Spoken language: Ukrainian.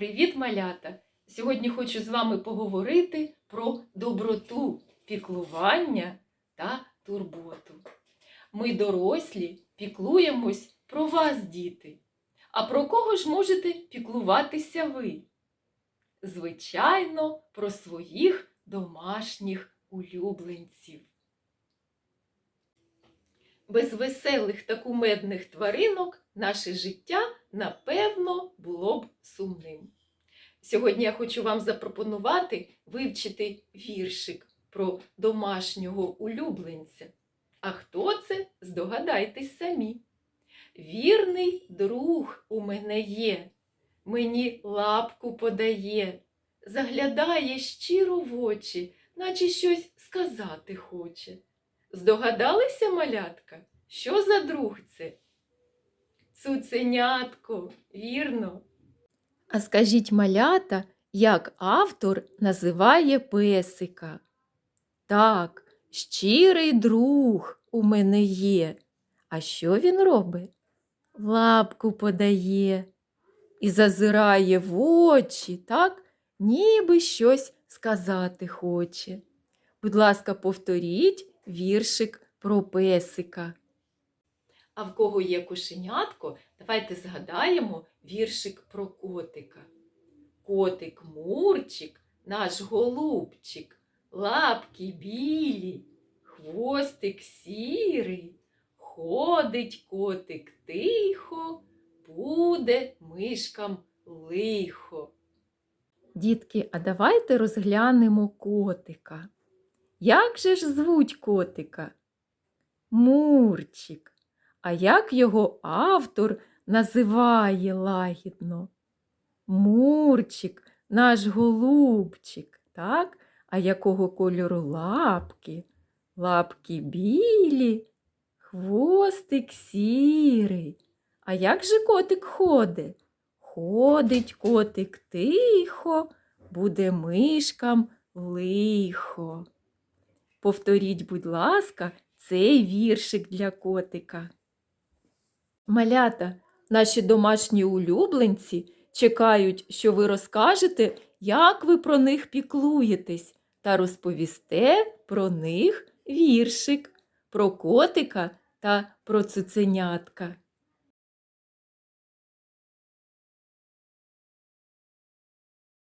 Привіт, малята! Сьогодні хочу з вами поговорити про доброту, піклування та турботу. Ми, дорослі, піклуємось про вас, діти. А про кого ж можете піклуватися ви? Звичайно, про своїх домашніх улюбленців. Без веселих та кумедних тваринок наше життя, напевно. Сьогодні я хочу вам запропонувати вивчити віршик про домашнього улюбленця. А хто це, здогадайтесь самі. Вірний друг у мене є, мені лапку подає, заглядає щиро в очі, наче щось сказати хоче. Здогадалися, малятка, що за друг це? Цуценятко, вірно. А скажіть, малята, як автор називає песика? Так, щирий друг у мене є. А що він робить? Лапку подає і зазирає в очі, так, ніби щось сказати хоче. Будь ласка, повторіть віршик про песика. А в кого є кошенятко, давайте згадаємо віршик про котика. Котик Мурчик, наш голубчик, лапки білі, хвостик сірий, ходить котик тихо, буде мишкам лихо. Дітки, а давайте розглянемо котика. Як же ж звуть котика? Мурчик. А як його автор називає лагідно? Мурчик, наш голубчик, так? А якого кольору лапки? Лапки білі, хвостик сірий. А як же котик ходить? Ходить котик тихо, буде мишкам лихо. Повторіть, будь ласка, цей віршик для котика. Малята, наші домашні улюбленці чекають, що ви розкажете, як ви про них піклуєтесь, та розповісте про них віршик, про котика та про цуценятка.